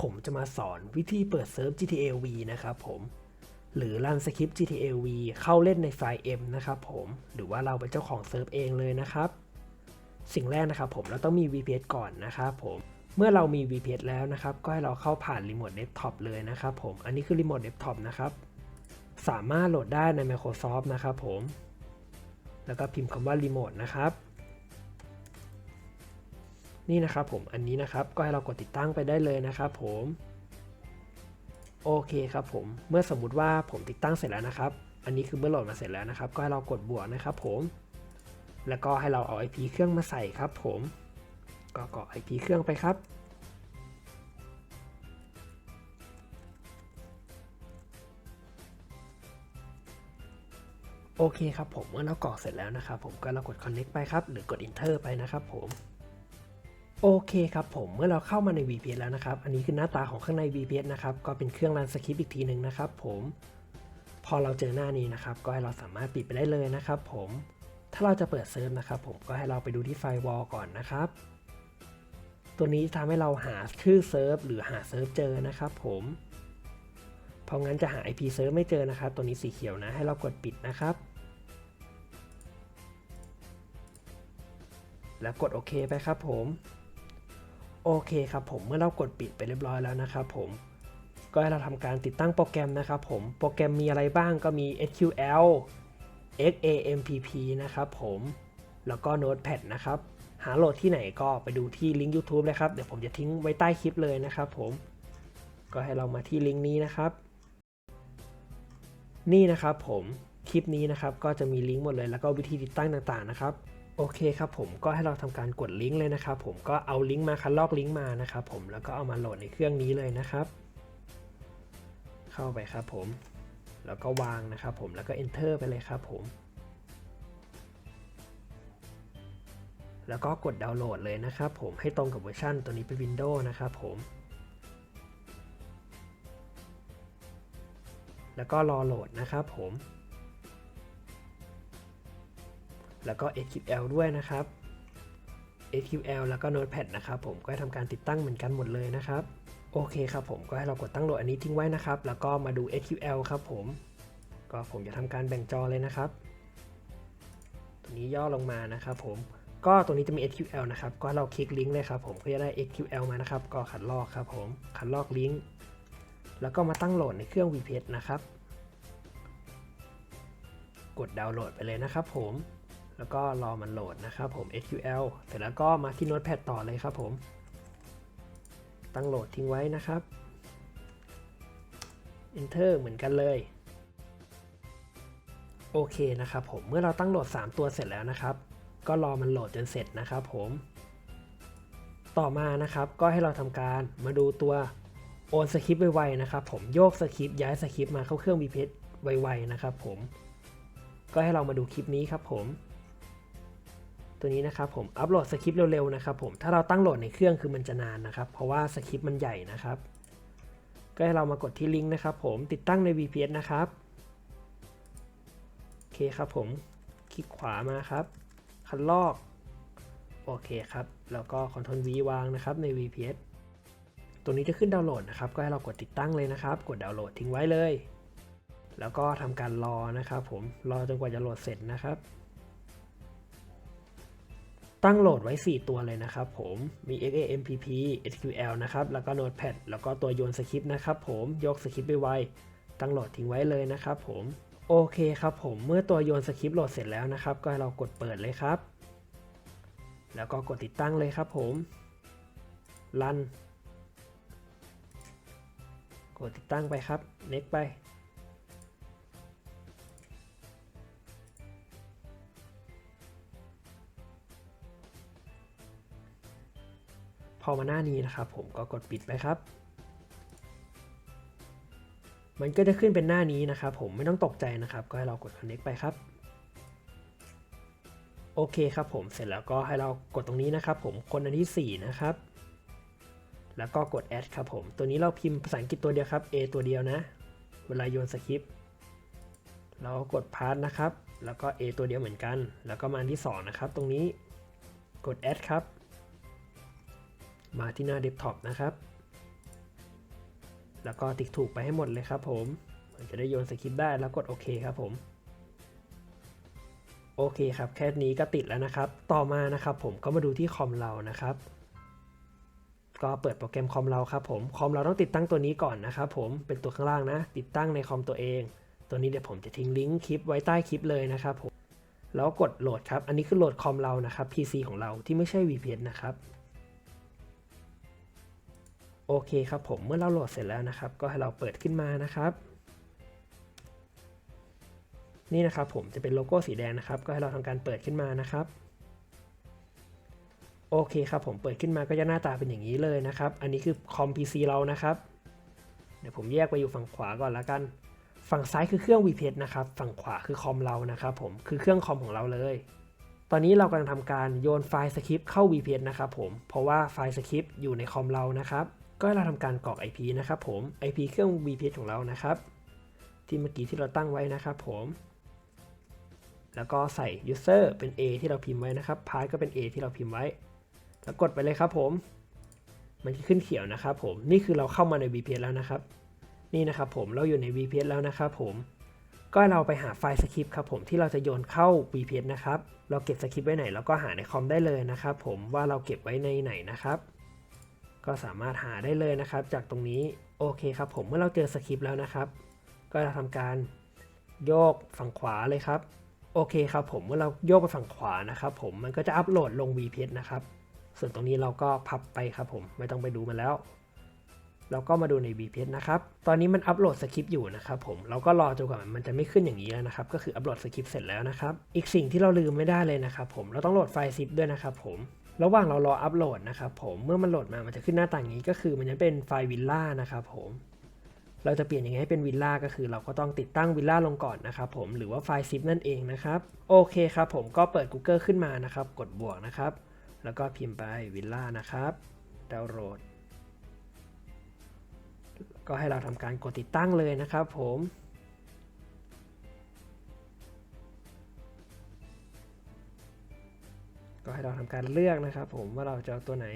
ผมจะมาสอนวิธีเปิดเซิร์ฟ GTA V นะครับผมหรือรันสคริปต์ GTA V เข้าเล่นในไฟล์ M นะครับผมหรือว่าเราเป็นเจ้าของเซิร์ฟเองเลยนะครับ สิ่งแรกนะครับผมเราต้องมี VPS ก่อนนะครับผมเมื่อเรามี VPS แล้วนะครับ ก็ให้เราเข้าผ่านรีโมทเดสก์ท็อปเลยนะครับผมอันนี้คือรีโมทเดสก์ท็อปนะครับสามารถโหลดได้ใน Microsoft นะครับผมแล้วก็พิมพ์คำว่ารีโมทนะครับ นี่นะครับผมอันนี้นะครับก็ให้เรากดติดตั้งไปได้เลยนะครับผมโอเคครับผมเมื่อสมมุติว่าผมติดตั้งเสร็จแล้วนะครับ อันนี้คือเมื่อโหลดมาเสร็จแล้วนะครับ ก็ให้เรากดบวกนะครับผม แล้วก็ให้เราเอา IP เครื่องมาใส่ครับผมก็กรอก IP เครื่องไปครับโอเคครับผมเมื่อเรากรอกเสร็จแล้วนะครับ ผมก็เรากด connect ไปครับ หรือกด enter ไปนะครับผม โอเคครับผมเมื่อเราเข้ามาใน VPS แล้วนะครับ อันนี้คือหน้าตาของข้างใน VPS นะครับ ก็เป็นเครื่องรันสคริปต์อีกทีหนึ่งนะครับผมพอเราเจอหน้านี้นะครับ ก็ให้เราสามารถปิดไปได้เลยนะครับผมถ้าเราจะเปิดเซิร์ฟนะครับผมก็ให้เราไปดูที่ไฟวอลก่อนนะครับ ตัวนี้ทำให้เราหาชื่อเซิร์ฟหรือหาเซิร์ฟเจอนะครับผมเพราะงั้นจะหา IP เซิร์ฟไม่เจอนะครับ ตัวนี้สีเขียวนะ ให้เรากดปิดนะครับ แล้วกดโอเคไปครับผม โอเคครับผมเมื่อเรากดปิดไปเรียบร้อยแล้วนะครับผมก็ให้เราทำการติดตั้งโปรแกรมนะครับผมโปรแกรมมีอะไรบ้างก็มี SQL XAMPP นะครับผมแล้วก็ Notepad นะครับหาโหลดที่ไหนก็ไปดูที่ลิงก์ YouTube เลยครับ เดี๋ยวผมจะทิ้งไว้ใต้คลิปเลยนะครับผม ก็ให้เรามาที่ลิงก์นี้นะครับ นี่นะครับผม คลิปนี้นะครับก็จะมีลิงก์หมดเลยแล้วก็วิธีติดตั้งต่างๆนะครับโอเคครับผมก็ให้เราทำการกดลิงก์เลยนะครับผมก็เอาลิงก์มาคัดลอกลิงก์มานะครับผมแล้วก็เอามาโหลดในเครื่องนี้เลยนะครับ เข้าไปครับผม แล้วก็วางนะครับผมแล้วก็ enter ไปเลยครับผมแล้วก็กดดาวน์โหลดเลยนะครับผมให้ตรงกับเวอร์ชันตัวนี้เป็น Windows นะครับผม แล้วก็รอโหลดนะครับผม แล้วก็ SQL ด้วยนะครับ SQL แล้วก็ Notepad นะครับผมก็ให้ทำการติดตั้งเหมือนกันหมดเลยนะครับ โอเคครับผมก็ให้เรากดตั้งโหลดอันนี้ทิ้งไว้นะครับ แล้วก็มาดู SQL ครับผม ก็ผมจะทำการแบ่งจอเลยนะครับ ตัวนี้ย่อลงมานะครับผมก็ตรงนี้จะมี SQL นะครับ ก็เราคลิกลิงก์เลยครับผม ก็จะได้ SQL มานะครับ ก็ขัดลอกครับผม ขัดลอกลิงก์ แล้วก็มาตั้งโหลดในเครื่อง VPS นะครับ กดดาวน์โหลดไปเลยนะครับผม แล้วก็รอมันโหลดนะครับผม SQL เสร็จแล้วก็มาที่ Notepad ต่อเลยครับผม ตั้งโหลดทิ้งไว้นะครับ Enter เหมือนกันเลย โอเคนะครับผม เมื่อเราตั้งโหลด 3 ตัวเสร็จแล้วนะครับ ก็รอมันโหลดจนเสร็จนะครับผม ต่อมานะครับ ก็ให้เราทำการมาดูตัวโอนสคริปต์ไวๆนะครับผมโยกสคริปต์ย้ายสคริปต์มาเข้าเครื่อง VPS ไวๆนะครับผม ก็ให้เรามาดูคลิปนี้ครับผม ตัวนี้นะครับผมอัปโหลดสคริปต์เร็วๆนะครับผมถ้าเราตั้งโหลดในเครื่องคือมันจะนานนะครับ เพราะว่าสคริปต์มันใหญ่นะครับ ก็ให้เรามากดที่ลิงก์นะครับผมติดตั้งใน VPS นะครับโอเคครับผมคลิกขวามาครับ คันลอกโอเคครับแล้วก็ Ctrl V วางนะครับใน VPS ตัวนี้จะขึ้นดาวน์โหลดนะครับ ก็ให้เรากดติดตั้งเลยนะครับ กดดาวน์โหลดทิ้งไว้เลย แล้วก็ทำการรอนะครับ ผมรอจนกว่าจะโหลดเสร็จนะครับ ตั้งโหลดไว้ 4 ตัวเลยนะครับผม มี XAMPP SQL นะครับ แล้วก็ Notepad แล้วก็ตัวโยนสคริปต์นะครับผม ยกสคริปต์ไปไว ตั้งโหลดทิ้งไว้เลยนะครับผม โอเคครับผม เมื่อตัวโยนสคริปต์โหลดเสร็จแล้วนะครับ ก็ให้เรากดเปิดเลยครับ แล้วก็กดติดตั้งเลยครับผม รัน กดติดตั้งไปครับ next ไป อมาหน้านี้นะครับ ผมก็กดปิดไปครับ มันก็จะขึ้นเป็นหน้านี้นะครับ ผมไม่ต้องตกใจนะครับ ก็ให้เรากด connect ไปครับโอเคครับผมเสร็จแล้วก็ให้เรากดตรงนี้นะครับ ผมคนอันที่ 4 นะครับ แล้วก็กด add ครับผมตัวนี้เราพิมพ์ภาษาอังกฤษตัวเดียวครับ a ตัวเดียวนะ เวลาโยนสคริปต์เรากด pass นะครับ แล้วก็ a ตัวเดียวเหมือนกัน แล้วก็มาอันที่ 2 นะครับ ตรงนี้กด add ครับ มาที่หน้าเดสก์ท็อปนะครับ แล้วก็ติ๊กถูกไปให้หมดเลยครับผมมันจะได้โยนสคริปต์ได้แล้วกดโอเคครับผมโอเคครับแค่นี้ก็ติดแล้วนะครับ ต่อมานะครับผมก็มาดูที่คอมเรานะครับ ก็เปิดโปรแกรมคอมเราครับผมคอมเราต้องติดตั้งตัวนี้ก่อนนะครับผมเป็นตัวข้างล่างนะ ติดตั้งในคอมตัวเอง ตัวนี้เดี๋ยวผมจะทิ้งลิงก์คลิปไว้ใต้คลิปเลยนะครับผมแล้วกดโหลดครับ อันนี้คือโหลดคอมเรานะครับ PC ของเราที่ไม่ใช่ VPN นะครับ โอเคครับผมเมื่อเราโหลดเสร็จแล้วนะครับ ก็ให้เราเปิดขึ้นมานะครับ นี่นะครับผมจะเป็นโลโก้สีแดงนะครับ ก็ให้เราทำการเปิดขึ้นมานะครับโอเคครับผมเปิดขึ้นมาก็จะหน้าตาเป็นอย่างนี้เลยนะครับ อันนี้คือคอม PC เรานะครับ เดี๋ยวผมแยกไปอยู่ฝั่งขวาก่อนละกัน ฝั่งซ้ายคือเครื่อง VPN นะครับ ฝั่งขวาคือคอมเรานะครับผมคือเครื่องคอมของเราเลย ตอนนี้เรากำลังทำการโยนไฟล์สคริปต์เข้า VPN นะครับผมเพราะว่าไฟล์สคริปต์อยู่ในคอมเรานะครับ ก็เราทำการกรอก IP นะครับผม IP เครื่อง VPN ของเรานะครับ ที่เมื่อกี้ที่เราตั้งไว้นะครับผม แล้วก็ใส่ user เป็น A ที่เราพิมพ์ไว้นะครับ path ก็เป็น A ที่เราพิมพ์ไว้ แล้วกดไปเลยครับผม มันจะขึ้นเขียวนะครับผม นี่คือเราเข้ามาใน VPN แล้วนะครับ นี่นะครับผม เราอยู่ใน VPN แล้วนะครับผม ก็เราไปหาไฟล์สคริปต์ครับผมที่เราจะโยนเข้า VPN นะครับ เราเก็บสคริปต์ไว้ไหนเราก็หาในคอมได้เลยนะครับผมว่าเราเก็บไว้ในไหนนะครับ ก็สามารถหาได้เลยนะครับ จากตรงนี้โอเคครับผมเมื่อเราเจอสคริปต์แล้วนะครับ ก็จะทำการโยกฝั่งขวาเลยครับโอเคครับผมเมื่อเราโยกไปฝั่งขวานะครับผมมันก็จะอัปโหลดลง VPN นะครับ ส่วนตรงนี้เราก็พับไปครับผมไม่ต้องไปดูมันแล้ว เราก็มาดูใน VPN นะครับ ตอนนี้มันอัปโหลดสคริปต์อยู่นะครับผมเราก็รอจนกว่ามันจะไม่ขึ้นอย่างนี้แล้วนะครับ ก็คืออัปโหลดสคริปต์เสร็จแล้วนะครับ อีกสิ่งที่เราลืมไม่ได้เลยนะครับผมเราต้องโหลดไฟล์ซิปด้วยนะครับผม ระหว่างเรารออัปโหลดนะครับผมเมื่อมันโหลดมามันจะขึ้นหน้าต่างนี้ก็คือมันจะเป็นไฟล์วิลล่านะครับผมเราจะเปลี่ยนยังไงให้เป็นวิลล่าก็คือเราก็ต้องติดตั้งวิลล่าลงก่อนนะครับผมหรือว่าไฟล์ซิปนั่นเองนะครับโอเคครับผมก็เปิด Google ขึ้นมานะครับ กดบวกนะครับ แล้วก็พิมพ์ไปวิลล่านะครับดาวน์โหลดก็ให้เราทำการกดติดตั้งเลยนะครับผม ให้เราทำการเลือกนะครับ ผมว่าเราจะเอาตัวไหน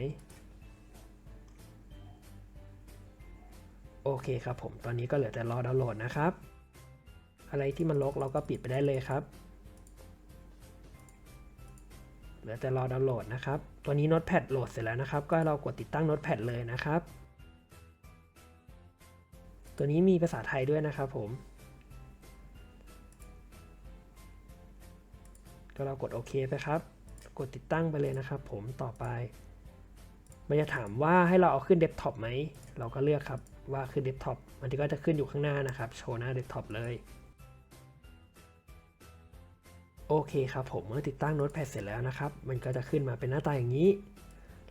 โอเคครับผมตอนนี้ก็เหลือแต่รอดาวน์โหลดนะครับ อะไรที่มันลกเราก็ปิดไปได้เลยครับ เหลือแต่รอดาวน์โหลดนะครับ ตัวนี้ Notepad โหลดเสร็จแล้วนะครับ ก็ให้เรากดติดตั้ง Notepad เลยนะครับ ตัวนี้มีภาษาไทยด้วยนะครับผมก็เรากดโอเคไปครับ กดติดตั้งไปเลยนะครับ ผมต่อไป มันจะถามว่าให้เราเอาขึ้นเดสก์ท็อปไหม เราก็เลือกครับว่าขึ้นเดสก์ท็อป มันก็จะขึ้นอยู่ข้างหน้านะครับ โชว์หน้าเดสก์ท็อปเลย โอเคครับผมเมื่อติดตั้งโน้ตแพดเสร็จแล้วนะครับ มันก็จะขึ้นมาเป็นหน้าตาอย่างนี้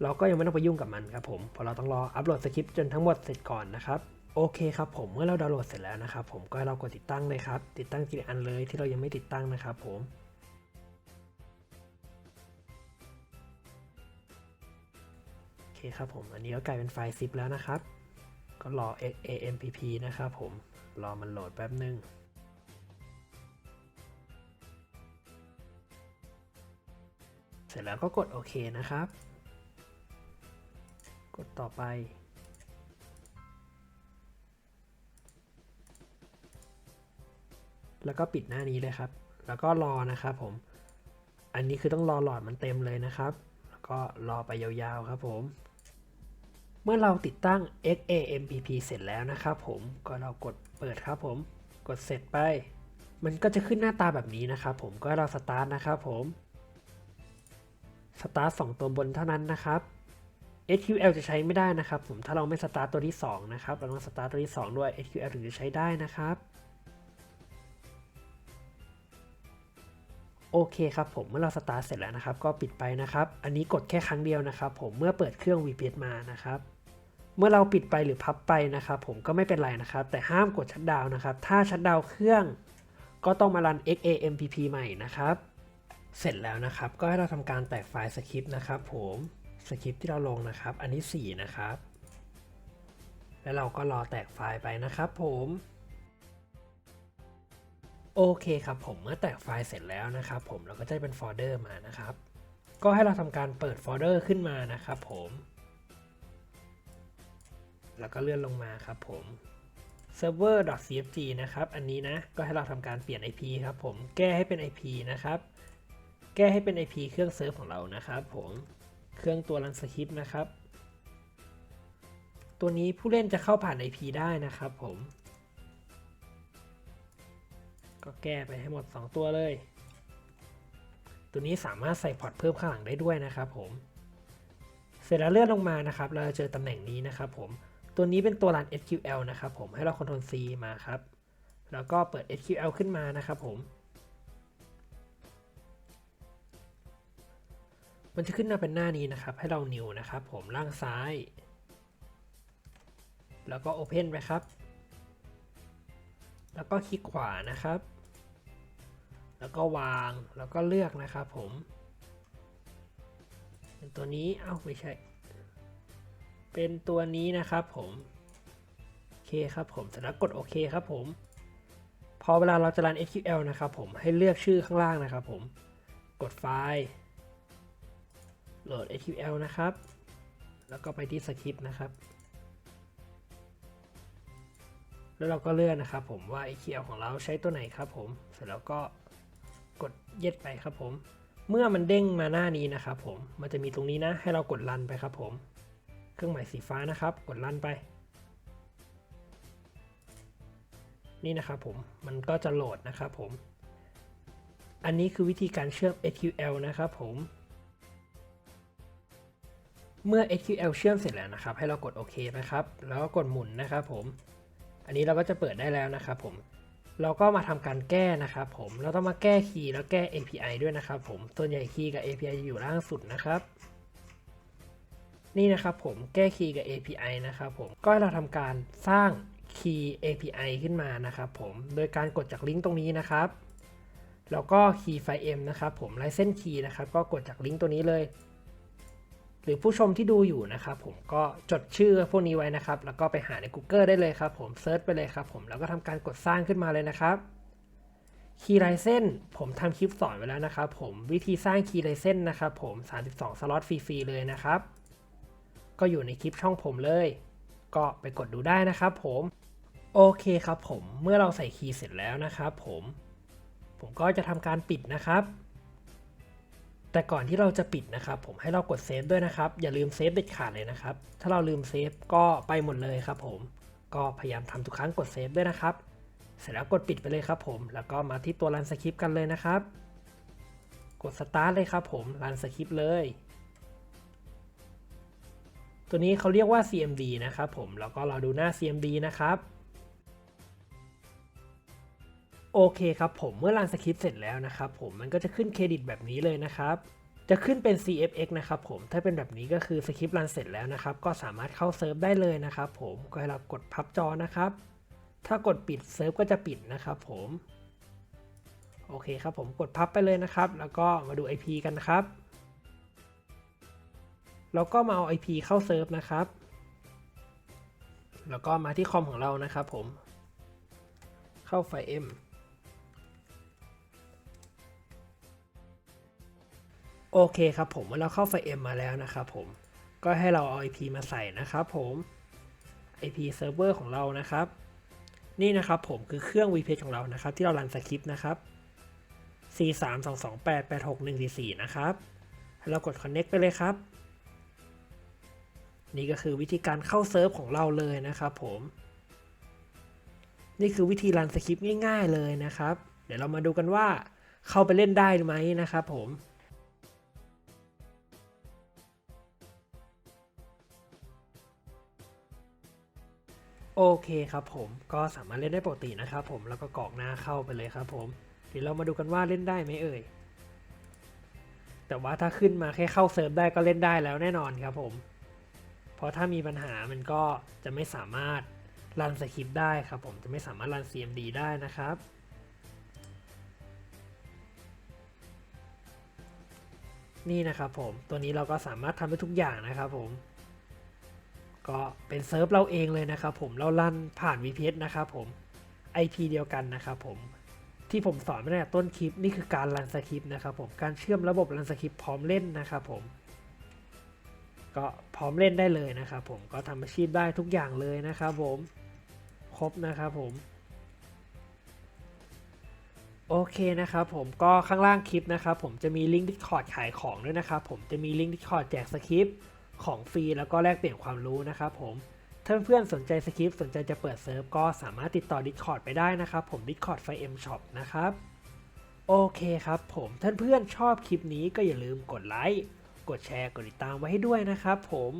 เราก็ยังไม่ต้องไปยุ่งกับมันครับผม เพราะเราต้องรออัปโหลดสคริปต์จนทั้งหมดเสร็จก่อนนะครับโอเคครับผมเมื่อเราดาวน์โหลดเสร็จแล้วนะครับผมก็เรากดติดตั้งเลยครับ ติดตั้งทีละอันเลยที่เรายังไม่ติดตั้งนะครับผม คครับผม อันนี้ก็กลายเป็นไฟล์ซิปแล้วนะครับ ก็รอ AMPP นะครับผม รอมันโหลดแป๊บนึงเสร็จแล้วก็กดโอเคนะครับ กดต่อไปแล้วก็ปิดหน้านี้เลยครับ แล้วก็รอนะครับผม อันนี้คือต้องรอหลอดมันเต็มเลยนะครับ แล้วก็รอไปยาวๆครับผม เมื่อเราติดตั้ง XAMPP เสร็จแล้วนะครับผมก็เรากดเปิดครับผมกดเสร็จไป มันก็จะขึ้นหน้าตาแบบนี้นะครับผมก็เราสตาร์ทนะครับผมสตาร์ทสตัวบนเท่านั้นนะครับ SQL จะใช้ไม่ได้นะครับผมถ้าเราไม่สตาร์ทตัวที่ 2 นะครับ เราต้องสตาร์ทตัวที่ 2 ด้วย SQL ถึงจะใช้ได้นะครับ โอเคครับผมเมื่อเราสตาร์ทเสร็จแล้วนะครับ ก็ปิดไปนะครับ อันนี้กดแค่ครั้งเดียวนะครับ ผมเมื่อเปิดเครื่อง VPN มานะครับ เมื่อเราปิดไปหรือพับไปนะครับ ผมก็ไม่เป็นไรนะครับ แต่ห้ามกดชัดดาวนะครับ ถ้าชัดดาวเครื่องก็ต้องมารัน XAMPP ใหม่นะครับ เสร็จแล้วนะครับ ก็ให้เราทำการแตกไฟล์สคริปต์นะครับ ผมสคริปต์ที่เราลงนะครับ อันนี้ 4 นะครับ แล้วเราก็รอแตกไฟล์ไปนะครับ ผมโอเคครับผมเมื่อแตกไฟล์เสร็จแล้วนะครับผมเราก็จะได้เป็นโฟลเดอร์มานะครับ ก็ให้เราทำการเปิดโฟลเดอร์ขึ้นมานะครับ ผม แล้วก็เลื่อนลงมาครับผม server.cfg นะครับ อันนี้นะ ก็ให้เราทำการเปลี่ยน IP ครับผม แก้ให้เป็น IP นะครับ แก้ให้เป็น IP เครื่องเซิร์ฟของเรานะครับผม เครื่องตัวรันสคริปต์นะครับ ตัวนี้ผู้เล่นจะเข้าผ่าน IP ได้นะครับผม ก็แก้ไปให้หมด 2 ตัวเลย ตัวนี้สามารถใส่พอร์ตเพิ่มข้างหลังได้ด้วยนะครับผม เสร็จแล้วเลื่อนลงมานะครับ เราจะเจอตำแหน่งนี้นะครับผม ตัวนี้เป็นตัวรัน SQL นะครับผมให้เรา Ctrl C มาครับ แล้วก็เปิด SQL ขึ้นมานะครับผม มันจะขึ้นมาเป็นหน้านี้นะครับ ให้เรา New นะครับผมล่างซ้าย แล้วก็ Open ไปครับ แล้วก็คลิกขวานะครับ แล้วก็วางแล้วก็เลือกนะครับผมเป็นตัวนี้ เอ้าไม่ใช่ เป็นตัวนี้นะครับผมโอเคครับผมเสร็จแล้วกดโอเคครับผม พอเวลาเราจะรัน SQL นะครับผมให้เลือกชื่อข้างล่างนะครับผม กดไฟล์โหลด SQL นะครับ แล้วก็ไปที่สคริปต์นะครับ แล้วเราก็เลือกนะครับผมว่า SQL ของเราใช้ตัวไหนครับผม เสร็จแล้วก็กดเย็ดไปครับผม เมื่อมันเด้งมาหน้านี้นะครับผม มันจะมีตรงนี้นะ ให้เรากดรันไปครับผม เครื่องหมายสีฟ้านะครับ กดรันไป นี่นะครับผม มันก็จะโหลดนะครับผม อันนี้คือวิธีการเชื่อม SQL นะครับผม เมื่อ SQL เชื่อมเสร็จแล้วนะครับ ให้เรากดโอเคไปครับ แล้วก็กดหมุนนะครับผม อันนี้เราก็จะเปิดได้แล้วนะครับผมเราก็มาทำการแก้นะครับผม เราต้องมาแก้คีย์แล้วแก้ API ด้วยนะครับผม ส่วนใหญ่คีย์กับ API จะอยู่ล่างสุดนะครับ นี่นะครับผมแก้คีย์กับ API นะครับผมก็ให้เราทำการสร้างคีย์ API ขึ้นมานะครับผมโดยการกดจากลิงก์ตรงนี้นะครับแล้วก็คีย์ไฟล์ M นะครับผมไลเส้นคีย์นะครับก็กดจากลิงก์ตัวนี้เลย หรือผู้ชมที่ดูอยู่นะครับผมก็จดชื่อพวกนี้ไว้นะครับ แล้วก็ไปหาใน Google ได้เลยครับผมเซิร์ชไปเลยครับผมแล้วก็ทำการกดสร้างขึ้นมาเลยนะครับคีย์ไลเส้นผมทำคลิปสอนไว้แล้วนะครับผมวิธีสร้างคีย์ไลเส้นนะครับผม 32 สล็อตฟรีๆเลยนะครับ ก็อยู่ในคลิปช่องผมเลย ก็ไปกดดูได้นะครับผมโอเคครับผมเมื่อเราใส่คีย์เสร็จแล้วนะครับผมผมก็จะทำการปิดนะครับ แต่ก่อนที่เราจะปิดนะครับ ผมให้เรากดเซฟด้วยนะครับ อย่าลืมเซฟเด็ดขาดเลยนะครับ ถ้าเราลืมเซฟก็ไปหมดเลยครับผม ก็พยายามทำทุกครั้งกดเซฟด้วยนะครับ เสร็จแล้วกดปิดไปเลยครับผม แล้วก็มาที่ตัวรันสคริปต์กันเลยนะครับ กดสตาร์ทเลยครับผมรันสคริปต์เลย ตัวนี้เขาเรียกว่า CMD นะครับผม แล้วก็เราดูหน้า CMD นะครับ โอเคครับผม เมื่อรันสคริปต์เสร็จแล้วนะครับผม มันก็จะขึ้นเครดิตแบบนี้เลยนะครับ จะขึ้นเป็น CFX นะครับผม ถ้าเป็นแบบนี้ก็คือสคริปต์รันเสร็จแล้วนะครับ ก็สามารถเข้าเซิร์ฟได้เลยนะครับผม ก็ให้เรากดพับจอนะครับ ถ้ากดปิดเซิร์ฟก็จะปิดนะครับผม โอเคครับผม กดพับไปเลยนะครับ แล้วก็มาดู IP กันนะครับ แล้วก็มาเอา IP เข้าเซิร์ฟนะครับ แล้วก็มาที่คอมของเรานะครับผม เข้าไฟล์ M โอเคครับผมเมื่อเราเข้าไฟล์ M มาแล้วนะครับผม ก็ให้เราเอา IP มาใส่นะครับผม IP server ของเรานะครับ นี่นะครับผมคือเครื่อง VPage ของเรานะครับ ที่เรารันสคริปต์นะครับ 432288614นะครับให้เรากด connect ไปเลยครับ นี่ก็คือวิธีการเข้าเซิร์ฟของเราเลยนะครับผม นี่คือวิธีรันสคริปต์ง่ายๆเลยนะครับ เดี๋ยวเรามาดูกันว่าเข้าไปเล่นได้ไหมนะครับผมโอเคครับผมก็สามารถเล่นได้ปกตินะครับผมแล้วก็กรอกหน้าเข้าไปเลยครับผมเดี๋ยวเรามาดูกันว่าเล่นได้ไหมเอ่ยแต่ว่าถ้าขึ้นมาแค่เข้าเซิร์ฟได้ก็เล่นได้แล้วแน่นอนครับผม ราะถ้ามีปัญหามันก็จะไม่สามารถรันสคริปต์ได้ครับผมจะไม่สามารถรัน CMD ได้นะครับ นี่นะครับผมตัวนี้เราก็สามารถทำได้ทุกอย่างนะครับผม ก็เป็นเซิร์ฟเราเองเลยนะครับผมเราลั่นผ่าน VPS นะครับผม IP เดียวกันนะครับผมที่ผมสอนมาตั้งแต่ต้นคลิปนี่คือการรันสคริปต์นะครับผมการเชื่อมระบบรันสคริปต์พร้อมเล่นนะครับผม ก็พร้อมเล่นได้เลยนะครับผมก็ทำอาชีพได้ทุกอย่างเลยนะครับผมครบนะครับผมโอเคนะครับผมก็ข้างล่างคลิปนะครับผมจะมีลิงก์ Discord ขายของด้วยนะครับผมจะมีลิงก์ Discord แจกสคริปต์ของฟรีแล้วก็แลกเปลี่ยนความรู้นะครับผมถ้าเพื่อนๆสนใจสคริปต์สนใจจะเปิดเซิร์ฟก็สามารถติดต่อ Discord ไปได้นะครับผม Discord ไฟ M Shop นะครับ โอเคครับผมถ้านเพื่อนชอบคลิปนี้ก็อย่าลืมกดไลค์ กดแชร์ กดติดตามไว้ให้ด้วยนะครับผม